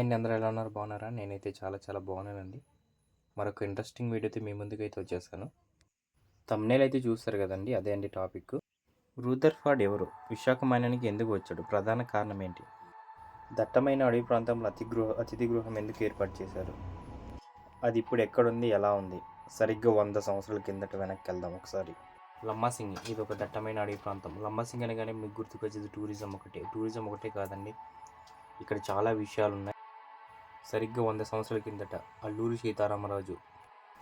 Hi అండి అందరూ ఎలా ఉన్నారు? బాగున్నారా? నేనైతే చాలా చాలా బాగున్నానండి. మరొక ఇంట్రెస్టింగ్ వీడియోతో మీ ముందుకు అయితే వచ్చేసాను తమ్నేల్ అయితే చూస్తారు కదండి అదే అండి టాపిక్ రూదర్ఫాడ్ ఎవరు? విశాఖపట్నానికి ఎందుకు వచ్చాడు? ప్రధాన కారణం ఏంటి? దట్టమైన అడవి ప్రాంతంలో అతి గృహ అతిథి గృహం ఎందుకు ఏర్పాటు చేశారు? అది ఇప్పుడు ఎక్కడుంది? ఎలా ఉంది? సరిగ్గా వంద సంవత్సరాల కిందట వెనక్కి వెళ్దాం ఒకసారి. లమ్మాసింగి ఇది ఒక దట్టమైన అడవి ప్రాంతం. లమ్మాసింగ్ అనగానే మీకు గుర్తుకొచ్చేది టూరిజం ఒకటే. టూరిజం ఒకటే కాదండి. ఇక్కడ చాలా విషయాలు ఉన్నాయి సరిగ్గా వంద సంవత్సరాల కిందట అల్లూరి సీతారామరాజు.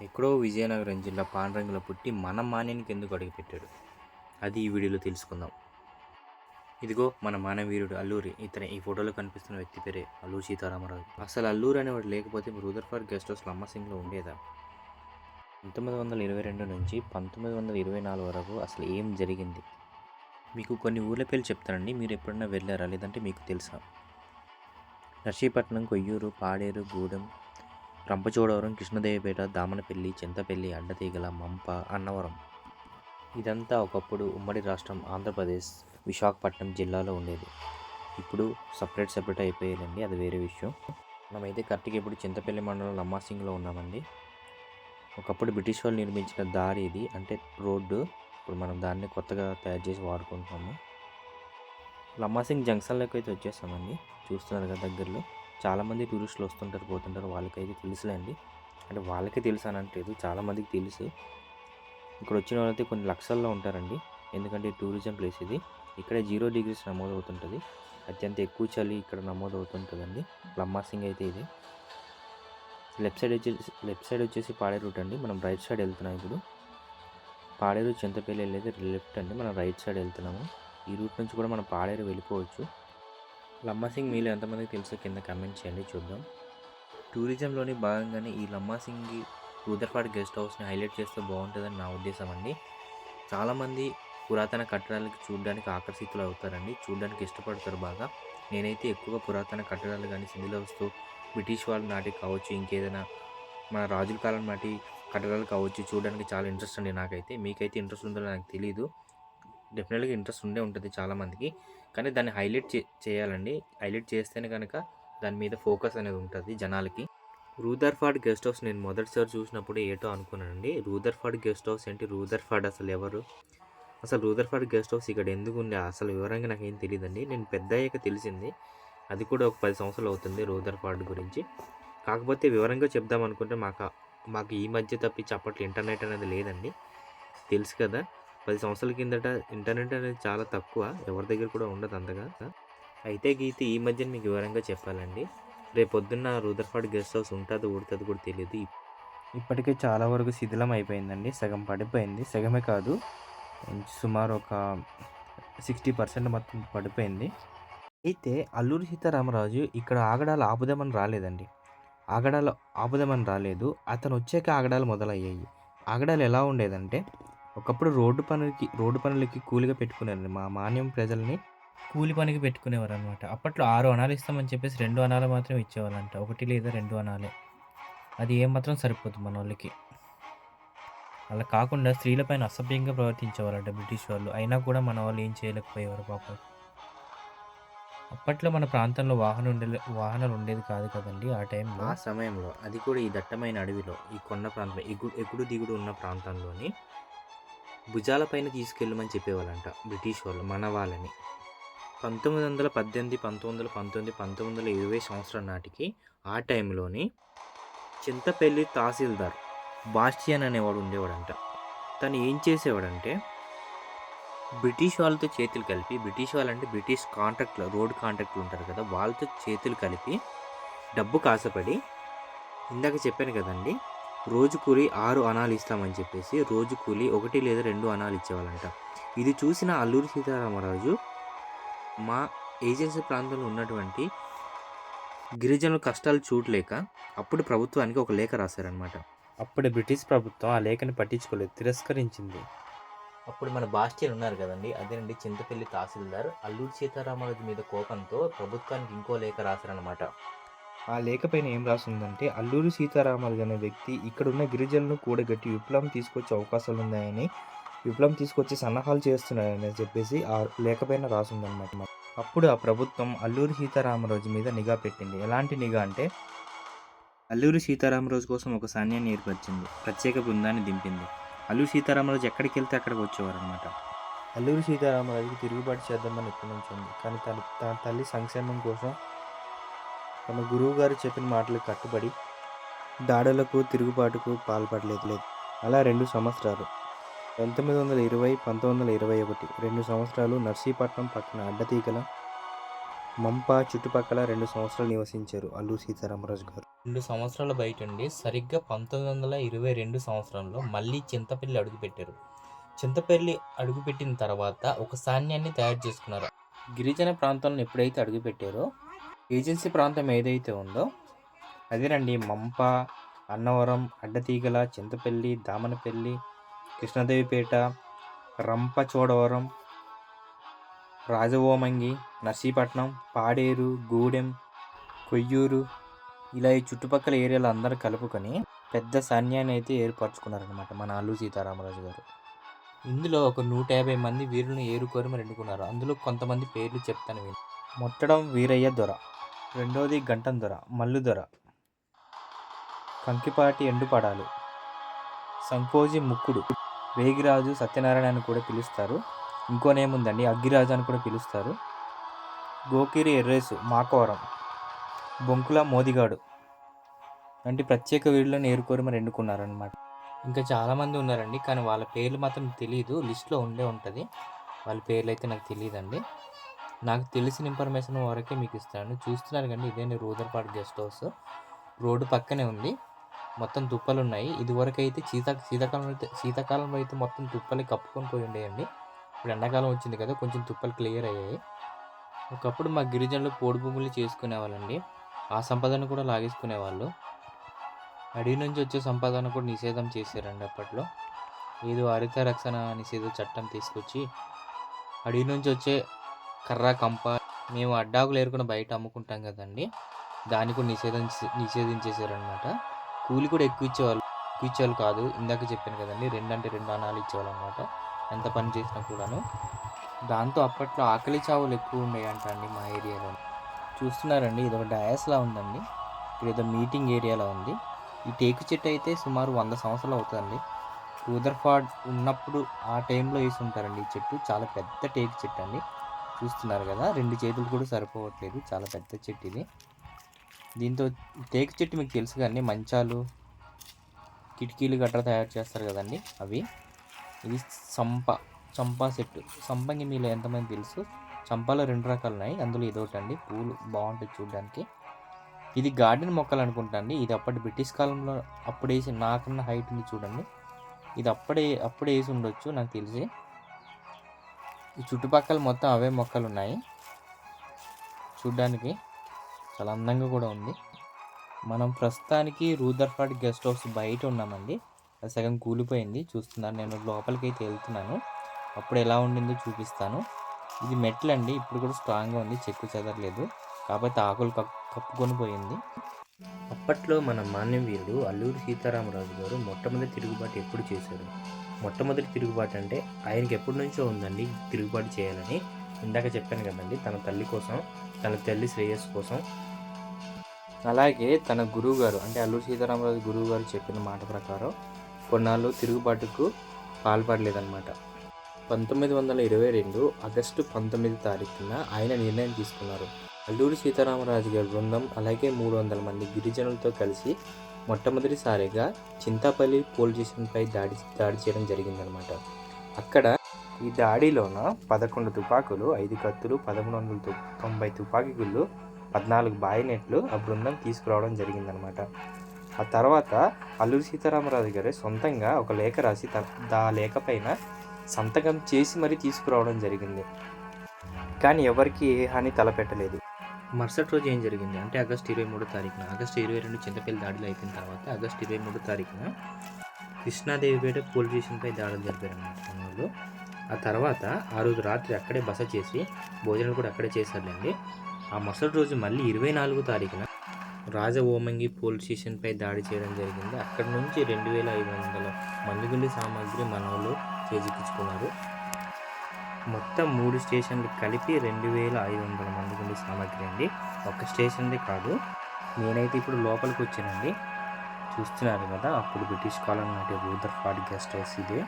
ఎక్కడో విజయనగరం జిల్లా పాండ్రంగులో పుట్టి మన మాన్యానికి ఎందుకు అడుగుపెట్టాడు? అది ఈ వీడియోలో తెలుసుకుందాం. ఇదిగో మన మానవీరుడు అల్లూరి. ఇతని ఈ ఫోటోలో కనిపిస్తున్న వ్యక్తి పేరే అల్లూరి సీతారామరాజు. అసలు అల్లూరి అనేవాడు లేకపోతే రూదర్ఫర్ గెస్ట్ హౌస్ లమ్మసింగ్లో ఉండేదా? పంతొమ్మిది వందల ఇరవై రెండు నుంచి పంతొమ్మిది వందల ఇరవై నాలుగు వరకు అసలు ఏం జరిగింది? మీకు కొన్ని ఊర్ల పేర్లు చెప్తానండి. మీరు ఎప్పుడన్నా వెళ్ళారా? లేదంటే మీకు తెలుసా? నర్సీపట్నం కొయ్యూరు పాడేరు గూడెం రంపచోడవరం కృష్ణదేవిపేట దామనపల్లి చింతపల్లి అడ్డతీగల మంప అన్నవరం. ఇదంతా ఒకప్పుడు ఉమ్మడి రాష్ట్రం ఆంధ్రప్రదేశ్ విశాఖపట్నం జిల్లాలో ఉండేది. ఇప్పుడు సపరేట్ సపరేట్ అయిపోయాయండి అది వేరే విషయం. మనమైతే కరెక్ట్గా ఇప్పుడు చింతపల్లి మండలం లమ్మాసింగ్లో ఉన్నామండి. ఒకప్పుడు బ్రిటిష్ వాళ్ళు నిర్మించిన దారి ఇది అంటే రోడ్డు. ఇప్పుడు మనం దాన్ని కొత్తగా తయారు చేసి వాడుకుంటున్నాము. లమ్మాసింగ్ జంక్షన్లోకి అయితే వచ్చేసామండి చూస్తున్నారు కదా దగ్గరలో. చాలామంది టూరిస్టులు వస్తుంటారు పోతుంటారు. వాళ్ళకైతే తెలుసులేండి. అంటే వాళ్ళకే తెలుసు అని అంటలేదు. చాలామందికి తెలుసు. ఇక్కడ వచ్చిన వాళ్ళైతే కొన్ని లక్షల్లో ఉంటారండి. ఎందుకంటే టూరిజం ప్లేస్ ఇది. ఇక్కడ జీరో డిగ్రీస్ నమోదు అవుతుంటుంది అత్యంత ఎక్కువ చలి ఇక్కడ నమోదవుతుంటుందండి. లమ్మాసింగ్ అయితే ఇది. లెఫ్ట్ సైడ్ వచ్చేసి లెఫ్ట్ సైడ్ వచ్చేసి పాడే రూట్ అండి. మనం రైట్ సైడ్ వెళ్తున్నాం ఇప్పుడు. పాడేరు చింతపల్లి వెళ్ళేది లెఫ్ట్ అండి. మనం రైట్ సైడ్ వెళ్తున్నాము. ఈ రూట్ నుంచి కూడా మనం పాడేరు వెళ్ళిపోవచ్చు. లమ్మాసింగ్ మీలో ఎంతమందికి తెలుసో కింద కమెంట్ చేయండి చూద్దాం. టూరిజంలోని భాగంగానే ఈ లమ్మాసింగ్ రూదర్పాడ్ గెస్ట్ హౌస్ని హైలైట్ చేస్తే బాగుంటుందని నా ఉద్దేశం అండి. చాలామంది పురాతన కట్టడాలకి చూడడానికి ఆకర్షితులు అవుతారండి చూడడానికి ఇష్టపడతారు బాగా. నేనైతే ఎక్కువగా పురాతన కట్టడాలు కానీ శిథిలవస్తు బ్రిటిష్ వాళ్ళ నాటి కావచ్చు ఇంకేదైనా మన రాజుల కాలం నాటి కట్టడాలు కావచ్చు చూడడానికి చాలా ఇంట్రెస్ట్ అండి నాకైతే. మీకైతే ఇంట్రెస్ట్ ఉందో నాకు తెలియదు డెఫినెట్గా ఇంట్రెస్ట్ ఉండే ఉంటుంది చాలామందికి కానీ దాన్ని హైలైట్ చే చేయాలండి. హైలైట్ చేస్తేనే కనుక దాని మీద ఫోకస్ అనేది ఉంటుంది జనాలకి. రూదర్ఫార్డ్ గెస్ట్ హౌస్ నేను మొదటిసారి చూసినప్పుడు ఏటో అనుకున్నానండి. రూదర్ఫార్డ్ గెస్ట్ హౌస్ ఏంటి? రూదర్ఫార్డ్ అసలు ఎవరు? అసలు రూదర్ఫార్డ్ గెస్ట్ హౌస్ ఇక్కడ ఎందుకు ఉండే అసలు వివరంగా నాకు ఏం తెలియదండి నేను పెద్ద అయ్యాక తెలిసింది. అది కూడా ఒక పది సంవత్సరాలు అవుతుంది రూదర్ఫార్డ్ గురించి. కాకపోతే వివరంగా చెప్దాం అనుకుంటే మాకు మాకు ఈ మధ్య తప్పించి అప్పట్లో ఇంటర్నెట్ అనేది లేదండి. తెలుసు కదా? పది సంవత్సరాల కిందట ఇంటర్నెట్ అనేది చాలా తక్కువ ఎవరి దగ్గర కూడా ఉండదు అంతగా. అయితే గీతే ఈ మధ్య మీకు వివరంగా చెప్పాలండి. రేపు పొద్దున్న గెస్ట్ హౌస్ ఉంటుంది ఊడుతుంది కూడా తెలియదు ఇప్పటికే చాలా వరకు శిథిలం అయిపోయిందండి. సగం పడిపోయింది. సగమే కాదు సుమారు ఒక సిక్స్టీ పర్సెంట్ మొత్తం పడిపోయింది. అయితే అల్లూరి సీతారామరాజు ఇక్కడ ఆగడాలు ఆపుదామని రాలేదండి. ఆగడాలు ఆపుదామని రాలేదు. అతను వచ్చాక ఆగడాలు మొదలయ్యాయి. ఆగడాలు ఎలా ఉండేదంటే ఒకప్పుడు రోడ్డు పనులకి రోడ్డు పనులకి కూలిగా పెట్టుకున్నారు మా మాన్యం ప్రజల్ని కూలి పనికి పెట్టుకునేవారు అనమాట అప్పట్లో ఆరు అనాలు ఇస్తామని చెప్పేసి రెండు అనాలు మాత్రం ఇచ్చేవాళ్ళంట. ఒకటి లేదా రెండు అనాలే. అది ఏమాత్రం సరిపోదు మన వాళ్ళకి అలా కాకుండా స్త్రీలపైన అసభ్యంగా ప్రవర్తించేవారంట బ్రిటిష్ వాళ్ళు. అయినా కూడా మన వాళ్ళు ఏం చేయలేకపోయేవారు పాపం. అప్పట్లో మన ప్రాంతంలో వాహనం ఉండే వాహనాలు ఉండేది కాదు కదండి ఆ టైంలో. ఆ సమయంలో అది కూడా ఈ దట్టమైన అడవిలో ఈ కొండ ప్రాంతం ఎగుడు ఎగుడు దిగుడు ఉన్న ప్రాంతంలోని భుజాలపైన తీసుకెళ్ళమని చెప్పేవాళ్ళంట బ్రిటిష్ వాళ్ళు మన వాళ్ళని. పంతొమ్మిది వందల పద్దెనిమిది పంతొమ్మిది వందల పంతొమ్మిది పంతొమ్మిది వందల ఇరవై సంవత్సరం నాటికి ఆ టైంలోని చింతపల్లి తహసీల్దార్ బాస్టియన్ అనేవాడు ఉండేవాడంట. తను ఏం చేసేవాడంటే బ్రిటిష్ వాళ్ళతో చేతులు కలిపి బ్రిటిష్ వాళ్ళంటే బ్రిటిష్ కాంట్రాక్ట్లు రోడ్ కాంట్రాక్ట్లు ఉంటారు కదా వాళ్ళతో చేతులు కలిపి డబ్బు కాసపడి ఇందాక చెప్పాను కదండి రోజు కూలి ఆరు అనాలు ఇస్తామని చెప్పేసి రోజు కూలి ఒకటి లేదా రెండు అనాలు ఇచ్చేవాళ్ళంట. ఇది చూసిన అల్లూరి సీతారామరాజు మా ఏజెన్సీ ప్రాంతంలో ఉన్నటువంటి గిరిజనుల కష్టాలు చూడలేక అప్పుడు ప్రభుత్వానికి ఒక లేఖ రాశారనమాట అప్పుడు బ్రిటిష్ ప్రభుత్వం ఆ లేఖని పట్టించుకోలేదు తిరస్కరించింది. అప్పుడు మన బాస్టియన్ ఉన్నారు కదండి అదేనండి చింతపల్లి తహసీల్దార్. అల్లూరి సీతారామరాజు మీద కోపంతో ప్రభుత్వానికి ఇంకో లేఖ రాశారనమాట ఆ లేఖ పైన ఏం రాసిందంటే అల్లూరి సీతారామరాజు అనే వ్యక్తి ఇక్కడున్న గిరిజనులను కూడగట్టి విప్లవం తీసుకొచ్చే అవకాశాలు ఉన్నాయని విప్లవం తీసుకొచ్చి సన్నాహాలు చేస్తున్నాయని చెప్పేసి ఆ లేఖ పైన రాసిందనమాట అప్పుడు ఆ ప్రభుత్వం అల్లూరి సీతారామరాజు మీద నిఘా పెట్టింది. ఎలాంటి నిఘా అంటే అల్లూరి సీతారామరాజు కోసం ఒక సైన్యాన్ని ఏర్పరిచింది. ప్రత్యేక బృందాన్ని దింపింది. అల్లూరి సీతారామరాజు ఎక్కడికి వెళ్తే అక్కడికి వచ్చేవారు అనమాట అల్లూరి సీతారామరాజుకి తిరుగుబాటు చేద్దామని ఎప్పటి నుంచి ఉంది. కానీ తన తన తల్లి సంక్షేమం కోసం తమ గురువు గారు చెప్పిన మాటలు కట్టుబడి దాడులకు తిరుగుబాటుకు పాల్పడలేదు. లేదు. అలా రెండు సంవత్సరాలు. పంతొమ్మిది వందల ఇరవై పంతొమ్మిది వందల ఇరవై ఒకటి. రెండు సంవత్సరాలు నర్సీపట్నం పక్కన అడ్డతీగల మంప చుట్టుపక్కల రెండు సంవత్సరాలు నివసించారు అల్లు సీతారామరాజు గారు. రెండు సంవత్సరాల బయట ఉండి సరిగ్గా పంతొమ్మిది వందల ఇరవై రెండు సంవత్సరంలో మళ్ళీ చింతపల్లి అడుగుపెట్టారు. చింతపల్లి అడుగుపెట్టిన తర్వాత ఒక సాన్యాన్ని తయారు చేసుకున్నారు. గిరిజన ప్రాంతంలో ఎప్పుడైతే అడుగుపెట్టారో ఏజెన్సీ ప్రాంతం ఏదైతే ఉందో అదేనండి మంప అన్నవరం అడ్డతీగల చింతపల్లి దామనపల్లి కృష్ణదేవిపేట రంపచోడవరం రాజవోమంగి నర్సీపట్నం పాడేరు గూడెం కొయ్యూరు ఇలా ఈ చుట్టుపక్కల ఏరియాలో అందరూ కలుపుకొని పెద్ద సైన్యాన్ని అయితే ఏర్పరచుకున్నారనమాట మన అల్లు సీతారామరాజు గారు. ఇందులో ఒక నూట యాభై మంది వీరులను ఏరుకోరి మరి ఎన్నుకున్నారు అందులో కొంతమంది పేర్లు చెప్తాను విను. మొట్టడం వీరయ్య దొర. రెండోది గంటందొర మల్లుదొర కంకిపాటి ఎండుపడాలు సంకోజి ముక్కుడు వేగిరాజు సత్యనారాయణ అని కూడా పిలుస్తారు. ఇంకోనేముందండి అగ్గిరాజు అని కూడా పిలుస్తారు. గోకిరి ఎర్రేసు మాకోరం. బొంకుల మోదిగాడు. వంటి ప్రత్యేక వీరులను ఏరుకోరి మరి ఎన్నుకున్నారనమాట ఇంకా చాలామంది ఉన్నారండి కానీ వాళ్ళ పేర్లు మాత్రం తెలియదు లిస్ట్లో ఉండే ఉంటుంది. వాళ్ళ పేర్లు అయితే నాకు తెలియదండి నాకు తెలిసిన ఇన్ఫర్మేషన్ వరకే మీకు ఇస్తాను. చూస్తున్నారు కానీ ఇదే రూదర్పాడు గెస్ట్ హౌస్ రోడ్డు పక్కనే ఉంది. మొత్తం తుప్పలు ఉన్నాయి. ఇదివరకు అయితే శీతా శీతాకాలంలో అయితే శీతాకాలంలో అయితే మొత్తం తుప్పలు కప్పుకొని పోయి ఉండేయండి. ఇప్పుడు ఎండాకాలం వచ్చింది కదా కొంచెం తుప్పలు క్లియర్ అయ్యాయి. ఒకప్పుడు మా గిరిజనులు పోడు భూములు చేసుకునేవాళ్ళండి. ఆ సంపదను కూడా లాగేసుకునేవాళ్ళు. అడవి నుంచి వచ్చే సంపాదన కూడా నిషేధం చేశారండి అప్పట్లో. ఏదో హరిత రక్షణ నిషేధ చట్టం తీసుకొచ్చి అడవి నుంచి వచ్చే కర్ర కంప మేము అడ్డాకులు ఏరుకుని బయట అమ్ముకుంటాం కదండి. దాన్ని కూడా నిషేధం నిషేధించేశారనమాట కూలి కూడా ఎక్కువ ఇచ్చేవాళ్ళు ఎక్కువ ఇచ్చేవాళ్ళు కాదు. ఇందాక చెప్పాను కదండి రెండు అంటే రెండు అనాలు ఇచ్చేవాళ్ళు అనమాట ఎంత పని చేసినా కూడాను. దాంతో అప్పట్లో ఆకలి చావులు ఎక్కువ ఉండేయంట అండి మా ఏరియాలో. చూస్తున్నారండి ఇది ఒక డయాస్లా ఉందండి. ఇక్కడ ఏదో మీటింగ్ ఏరియాలో ఉంది. ఈ టేకు చెట్టు అయితే సుమారు వంద సంవత్సరాలు అవుతుందండి. రూదర్ఫార్డ్ ఉన్నప్పుడు ఆ టైంలో వేసి ఉంటారండి ఈ చెట్టు. చాలా పెద్ద టేకు చెట్టు అండి చూస్తున్నారు కదా రెండు చేతులు కూడా సరిపోవట్లేదు చాలా పెద్ద చెట్టు ఇది దీంతో టేకు చెట్టు మీకు తెలుసు కానీ మంచాలు కిటికీలు గట్రా తయారు చేస్తారు కదండి అవి. ఇది చంప చంపా చెట్టు. సంపంగి మీలో ఎంతమంది తెలుసు? చంపాలో రెండు రకాలు ఉన్నాయి అందులో ఇదొకటి అండి పూలు బాగుంటుంది చూడడానికి. ఇది గార్డెన్ మొక్కలు అనుకుంటా అండి ఇది అప్పటి బ్రిటిష్ కాలంలో అప్పుడు వేసి నాకున్న హైట్ ఉంది చూడండి. ఇది అప్పుడే అప్పుడే వేసి ఉండొచ్చు నాకు తెలిసి. ఈ చుట్టుపక్కల మొత్తం అవే మొక్కలు ఉన్నాయి చూడ్డానికి చాలా అందంగా కూడా ఉంది. మనం ప్రస్తుతానికి రూదర్ఫర్డ్ గెస్ట్ హౌస్ బయట ఉన్నామండి. అది సగం కూలిపోయింది. చూస్తున్నాను నేను లోపలికి అయితే వెళ్తున్నాను. అప్పుడు ఎలా ఉండిందో చూపిస్తాను. ఇది మెట్లు అండి. ఇప్పుడు కూడా స్ట్రాంగ్గా ఉంది. చెక్కు చెదరలేదు. కాకపోతే ఆకులు కప్పుకొని పోయింది. అప్పట్లో మన మాన్యవీరుడు అల్లూరి సీతారామరాజు గారు మొట్టమొదటి తిరుగుబాటు ఎప్పుడు చేశారు? మొట్టమొదటి తిరుగుబాటు అంటే ఆయనకి ఎప్పటి నుంచో ఉందండి తిరుగుబాటు చేయాలని ఇందాక చెప్పాను కదండి తన తల్లి కోసం తన తల్లి శ్రేయస్సు కోసం. అలాగే తన గురువు గారు అంటే అల్లూరు సీతారామరాజు గురువు గారు చెప్పిన మాట ప్రకారం కొన్నాళ్ళు తిరుగుబాటుకు పాల్పడలేదన్నమాట. పంతొమ్మిది వందల ఇరవై రెండు ఆగస్టు పంతొమ్మిది తారీఖున ఆయన నిర్ణయం తీసుకున్నారు. అల్లూరి సీతారామరాజు గారి బృందం అలాగే మూడు వందల మంది గిరిజనులతో కలిసి మొట్టమొదటిసారిగా చింతాపల్లి పోలీస్ స్టేషన్పై దాడి దాడి చేయడం జరిగిందనమాట అక్కడ ఈ దాడిలోన పదకొండు తుపాకులు ఐదు కత్తులు పదమూడు వందల తొంభై తుపాకీ గుళ్ళు పద్నాలుగు బాయినెట్లు ఆ బృందం తీసుకురావడం జరిగిందనమాట ఆ తర్వాత అల్లూరి సీతారామరాజు గారు సొంతంగా ఒక లేఖ రాసి త- దా లేఖ పైన సంతకం చేసి మరీ తీసుకురావడం జరిగింది. కానీ ఎవరికి ఏ హాని తలపెట్టలేదు. మరుసటి రోజు ఏం జరిగింది అంటే ఆగస్ట్ ఇరవై మూడో తారీఖున ఆగస్ట్ ఇరవై రెండు చింతపల్లి దాడులు అయిపోయిన తర్వాత ఆగస్ట్ ఇరవై మూడో తారీఖున కృష్ణాదేవిపేట పోలీస్ స్టేషన్పై దాడులు జరిపారన్నమాట మన వాళ్ళు ఆ తర్వాత ఆ రోజు రాత్రి అక్కడే బస చేసి భోజనాలు కూడా అక్కడే చేశారులేండి. ఆ మరుసటి రోజు మళ్ళీ ఇరవై నాలుగో తారీఖున రాజ ఓమంగి పోలీస్ స్టేషన్పై దాడి చేయడం జరిగింది. అక్కడి నుంచి రెండు వేల ఐదు వందల మందుగుండి సామాగ్రి మనవలు చేజిక్కించుకున్నారు. మొత్తం మూడు స్టేషన్లు కలిపి రెండు వేల ఐదు వందల మందికి ఉండే సామాగ్రి అండి. ఒక స్టేషన్దే కాదు. నేనైతే ఇప్పుడు లోపలికి వచ్చానండి. చూస్తున్నారు కదా అప్పుడు బ్రిటిష్ కాలం నాటి రూదర్ ఫార్డ్ గెస్ట్ హౌస్ ఇదే.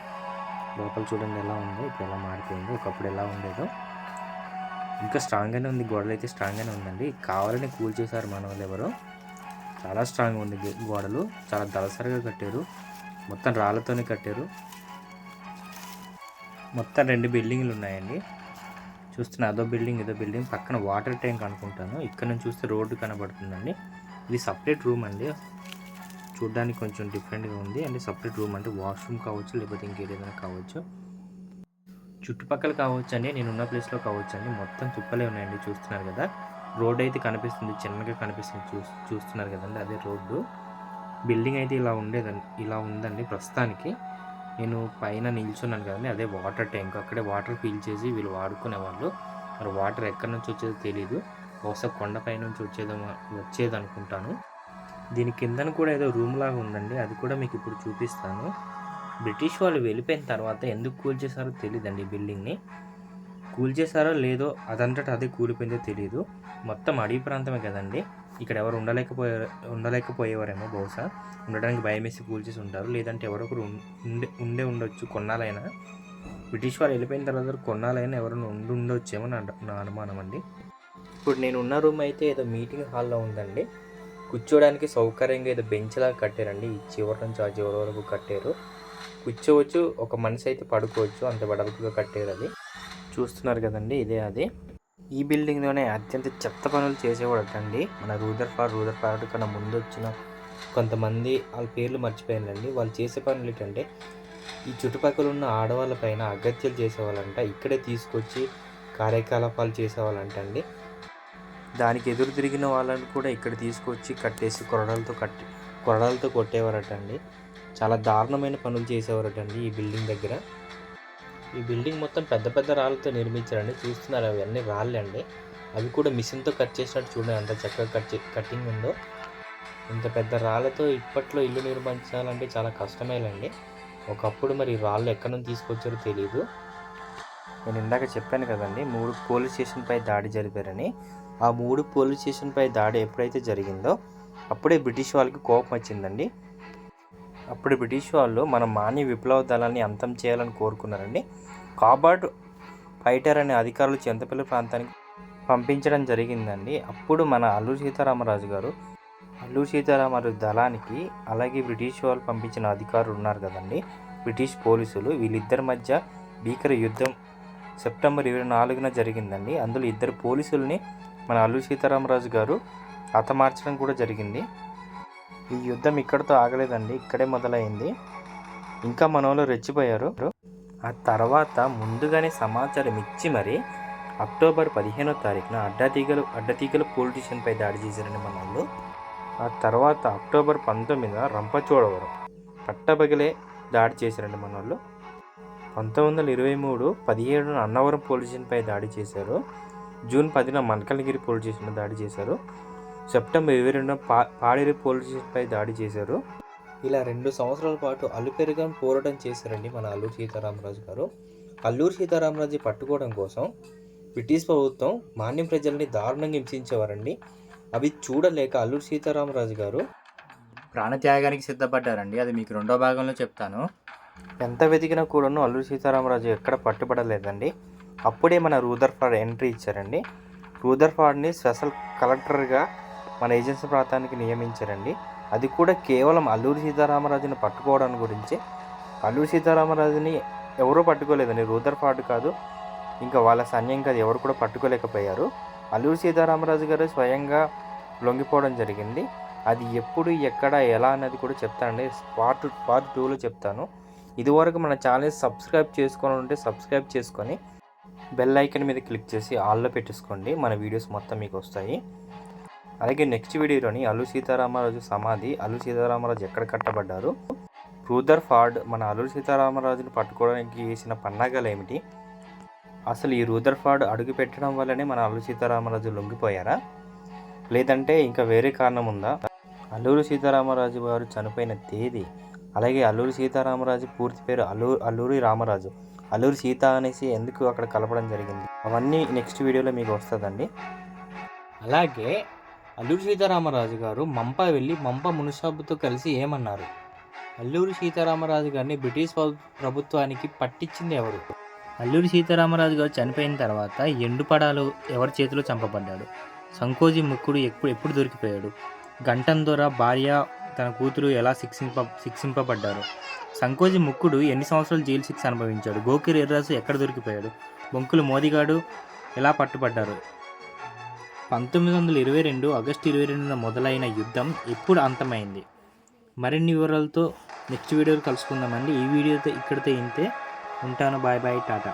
లోపల చూడండి ఎలా ఉందో ఇప్పుడు ఎలా మారిపోయిందో ఒకప్పుడు ఎలా ఉండేదో. ఇంకా స్ట్రాంగ్గానే ఉంది గోడలు అయితే స్ట్రాంగ్గానే ఉందండి. కావాలని కూల్ చేశారు మన వాళ్ళు ఎవరో. చాలా స్ట్రాంగ్ ఉంది గోడలు. చాలా దళసరిగా కట్టారు. మొత్తం రాళ్ళతోనే కట్టారు. మొత్తం రెండు బిల్డింగ్లు ఉన్నాయండి. చూస్తున్న అదో బిల్డింగ్ ఇదో బిల్డింగ్. పక్కన వాటర్ ట్యాంక్ అనుకుంటాను. ఇక్కడ నుంచి చూస్తే రోడ్డు కనబడుతుందండి. ఇది సపరేట్ రూమ్ అండి. చూడ్డానికి కొంచెం డిఫరెంట్గా ఉంది. అంటే సపరేట్ రూమ్ అంటే వాష్రూమ్ కావచ్చు లేకపోతే ఇంకేదైనా కావచ్చు. చుట్టుపక్కల కావచ్చు అండి. నేను ఉన్న ప్లేస్లో కావచ్చు అండి. మొత్తం తుప్పలే ఉన్నాయండి. చూస్తున్నారు కదా. రోడ్ అయితే కనిపిస్తుంది. చిన్నగా కనిపిస్తుంది. చూ చూస్తున్నారు కదండి. అదే రోడ్డు. బిల్డింగ్ అయితే ఇలా ఉండేదండి. ఇలా ఉందండి ప్రస్తుతానికి. నేను పైన నిల్చున్నాను కదండి అదే వాటర్ ట్యాంక్. అక్కడే వాటర్ ఫిల్ చేసి వీళ్ళు వాడుకునేవాళ్ళు. మరి వాటర్ ఎక్కడి నుంచి వచ్చేదో తెలియదు బహుశా కొండపై నుంచి వచ్చేదో వచ్చేది అనుకుంటాను దీని కిందన కూడా ఏదో రూమ్ లాగా ఉందండి. అది కూడా మీకు ఇప్పుడు చూపిస్తాను. బ్రిటిష్ వాళ్ళు వెళ్ళిపోయిన తర్వాత ఎందుకు కూల్ చేశారో తెలియదండి ఈ బిల్డింగ్ని. కూల్ చేశారో లేదో అదంతటా అదే కూలిపోయిందో తెలియదు మొత్తం అడవి ప్రాంతమే కదండి. ఇక్కడ ఎవరు ఉండలేకపోయే ఉండలేకపోయేవారేమో బహుశా. ఉండడానికి భయం వేసి ఉంటారు. లేదంటే ఎవరొకరు ఉండే ఉండే ఉండొచ్చు కొన్నాళ్ళైనా. బ్రిటిష్ వాళ్ళు వెళ్ళిపోయిన తర్వాత కొన్నాళ్ళైనా ఎవరైనా ఉండి ఉండొచ్చేమో నా నా అనుమానం అండి. ఇప్పుడు నేను ఉన్న రూమ్ అయితే ఏదో మీటింగ్ హాల్లో ఉందండి. కూర్చోడానికి సౌకర్యంగా ఏదో బెంచ్ లాగా కట్టారండి. ఈ చివరి నుంచి ఆ చివరి వరకు కట్టారు. కూర్చోవచ్చు. ఒక మనిషి అయితే పడుకోవచ్చు. అంత వెడల్పుగా కట్టారు అది. చూస్తున్నారు కదండి. ఇదే అది. ఈ బిల్డింగ్లోనే అత్యంత చెత్త పనులు చేసేవాడటండి. మన రూదర్ ఫార్ రూదర్ ఫార్ కన్నా ముందు వచ్చిన కొంతమంది వాళ్ళ పేర్లు మర్చిపోయానండి వాళ్ళు చేసే పనులు ఏంటంటే ఈ చుట్టుపక్కల ఉన్న ఆడవాళ్ళ పైన అగత్యాలు చేసేవాళ్ళంట ఇక్కడే తీసుకొచ్చి కార్యకలాపాలు చేసేవాళ్ళంట అండి దానికి ఎదురు తిరిగిన వాళ్ళని కూడా ఇక్కడ తీసుకొచ్చి కట్టేసి కొరడాలతో కట్టి కొరడాలతో కొట్టేవారట అండి చాలా దారుణమైన పనులు చేసేవారటండి ఈ బిల్డింగ్ దగ్గర. ఈ బిల్డింగ్ మొత్తం పెద్ద పెద్ద రాళ్ళతో నిర్మించారండి చూస్తున్నారు. అవన్నీ రాళ్ళే అండి అవి కూడా మిషన్తో కట్ చేసినట్టు చూడండి. అంత చక్కగా కట్ చే కటింగ్ ఉందో. ఇంత పెద్ద రాళ్ళతో ఇప్పట్లో ఇల్లు నిర్మించాలంటే చాలా కష్టమేలండి. ఒకప్పుడు మరి రాళ్ళు ఎక్కడి నుంచి తీసుకొచ్చారో తెలియదు నేను ఇందాక చెప్పాను కదండి మూడు పోలీస్ స్టేషన్పై దాడి జరిపారని. ఆ మూడు పోలీస్ స్టేషన్పై దాడి ఎప్పుడైతే జరిగిందో అప్పుడే బ్రిటిష్ వాళ్ళకి కోపం వచ్చిందండి. అప్పుడు బ్రిటిష్ వాళ్ళు మన మాన్య విప్లవ దళాన్ని అంతం చేయాలని కోరుకున్నారండి. కాబర్డ్ ఫైటర్ అనే అధికారులు చింతపల్లి ప్రాంతానికి పంపించడం జరిగిందండి. అప్పుడు మన అల్లూరు సీతారామరాజు గారు అల్లూరు సీతారామరాజు దళానికి అలాగే బ్రిటిష్ వాళ్ళు పంపించిన అధికారులు ఉన్నారు కదండి. బ్రిటిష్ పోలీసులు వీళ్ళిద్దరి మధ్య భీకర యుద్ధం సెప్టెంబర్ ఇరవై నాలుగున జరిగిందండి. అందులో ఇద్దరు పోలీసుల్ని మన అల్లు సీతారామరాజు గారు హతమార్చడం కూడా జరిగింది. ఈ యుద్ధం ఇక్కడతో ఆగలేదండి ఇక్కడే మొదలైంది. ఇంకా మన వాళ్ళు రెచ్చిపోయారు. ఆ తర్వాత ముందుగానే సమాచారం ఇచ్చి మరి అక్టోబర్ పదిహేనో తారీఖున అడ్డతీగలు అడ్డతీగలు పోలీస్ స్టేషన్పై దాడి చేశారని మనోళ్ళు. ఆ తర్వాత అక్టోబర్ పంతొమ్మిదిన రంపచోడవరం పట్టబగిలే దాడి చేశారండి మనోళ్ళు. పంతొమ్మిది వందల ఇరవై మూడు పదిహేడున అన్నవరం పోలీస్ స్టేషన్పై దాడి చేశారు. జూన్ పదిన మల్కలగిరి పోలీస్ స్టేషన్లో దాడి చేశారు. సెప్టెంబర్ ఇరవై రెండున పా పాడేరు పోలీస్ స్టేషన్పై దాడి చేశారు. ఇలా రెండు సంవత్సరాల పాటు అలుపెరుగా పోరాటం చేశారండి మన అల్లూరి సీతారామరాజు గారు. అల్లూరి సీతారామరాజు పట్టుకోవడం కోసం బ్రిటిష్ ప్రభుత్వం మాన్యం ప్రజల్ని దారుణంగా హింసించేవారండి. అవి చూడలేక అల్లూరి సీతారామరాజు గారు. ప్రాణత్యాగానికి సిద్ధపడ్డారండి. అది మీకు రెండో భాగంలో చెప్తాను. ఎంత వెతికినా కూడాను అల్లూరి సీతారామరాజు ఎక్కడ పట్టుబడలేదండి. అప్పుడే మన రూదర్ఫార్డ్ ఎంట్రీ ఇచ్చారండి. రూదర్ఫార్డ్ని స్పెషల్ కలెక్టర్గా మన ఏజెన్సీ ప్రాంతానికి నియమించారండి. అది కూడా కేవలం అల్లూరి సీతారామరాజుని పట్టుకోవడం గురించి. అల్లూరి సీతారామరాజుని ఎవరూ పట్టుకోలేదండి. రూదర్ఫార్డ్ కాదు. ఇంకా వాళ్ళ సైన్యం కాదు. ఎవరు కూడా పట్టుకోలేకపోయారు. అల్లూరి సీతారామరాజు గారు స్వయంగా లొంగిపోవడం జరిగింది. అది ఎప్పుడు ఎక్కడ ఎలా అనేది కూడా చెప్తానండి. పార్ట్ పార్ట్ టూలో చెప్తాను. ఇదివరకు మన ఛానల్ సబ్స్క్రైబ్ చేసుకొని ఉంటే సబ్స్క్రైబ్ చేసుకొని బెల్ ఐకన్ మీద క్లిక్ చేసి ఆల్లో పెట్టేసుకోండి. మన వీడియోస్ మొత్తం మీకు వస్తాయి. అలాగే నెక్స్ట్ వీడియోలోని అల్లు సీతారామరాజు సమాధి అల్లు సీతారామరాజు ఎక్కడ కట్టబడ్డారు? రూదర్ ఫార్డ్ మన అల్లూరు సీతారామరాజును పట్టుకోవడానికి చేసిన పన్నాగాలు ఏమిటి? అసలు ఈ రూదర్ ఫార్డ్ అడుగు పెట్టడం వల్లనే మన అల్లు సీతారామరాజు లొంగిపోయారా? లేదంటే ఇంకా వేరే కారణం ఉందా? అల్లూరి సీతారామరాజు వారు చనిపోయిన తేదీ అలాగే అల్లూరి సీతారామరాజు పూర్తి పేరు అల్లూరు అల్లూరి రామరాజు. అల్లూరి సీత అనేసి ఎందుకు అక్కడ కలపడం జరిగింది? అవన్నీ నెక్స్ట్ వీడియోలో మీకు వస్తుందండి. అలాగే అల్లూరి సీతారామరాజు గారు మంప వెళ్ళి మంప మునుసాబుతో కలిసి ఏమన్నారు? అల్లూరి సీతారామరాజు గారిని బ్రిటిష్ ప్రభుత్వానికి పట్టించింది ఎవరు? అల్లూరి సీతారామరాజు గారు చనిపోయిన తర్వాత ఎండుపడాలు ఎవరి చేతిలో చంపబడ్డాడు? సంకోజి ముక్కుడు ఎప్పుడు ఎప్పుడు దొరికిపోయాడు? గంటం ద్వారా భార్య తన కూతురు ఎలా శిక్షింప శిక్షింపబడ్డారు? సంకోజి ముక్కుడు ఎన్ని సంవత్సరాలు జైలు శిక్ష అనుభవించాడు? గోకిరి ఎర్రాసు ఎక్కడ దొరికిపోయాడు? బొంకులు మోదీగాడు ఎలా పట్టుబడ్డారు? పంతొమ్మిది వందల ఇరవై రెండు ఆగస్టు ఇరవై రెండున మొదలైన యుద్ధం ఎప్పుడు అంతమైంది. మరిన్ని వివరాలతో నెక్స్ట్ వీడియోలు కలుసుకుందామండి. ఈ వీడియోతో ఇక్కడితో ఇంతే. ఉంటాను. Bye bye. టాటా.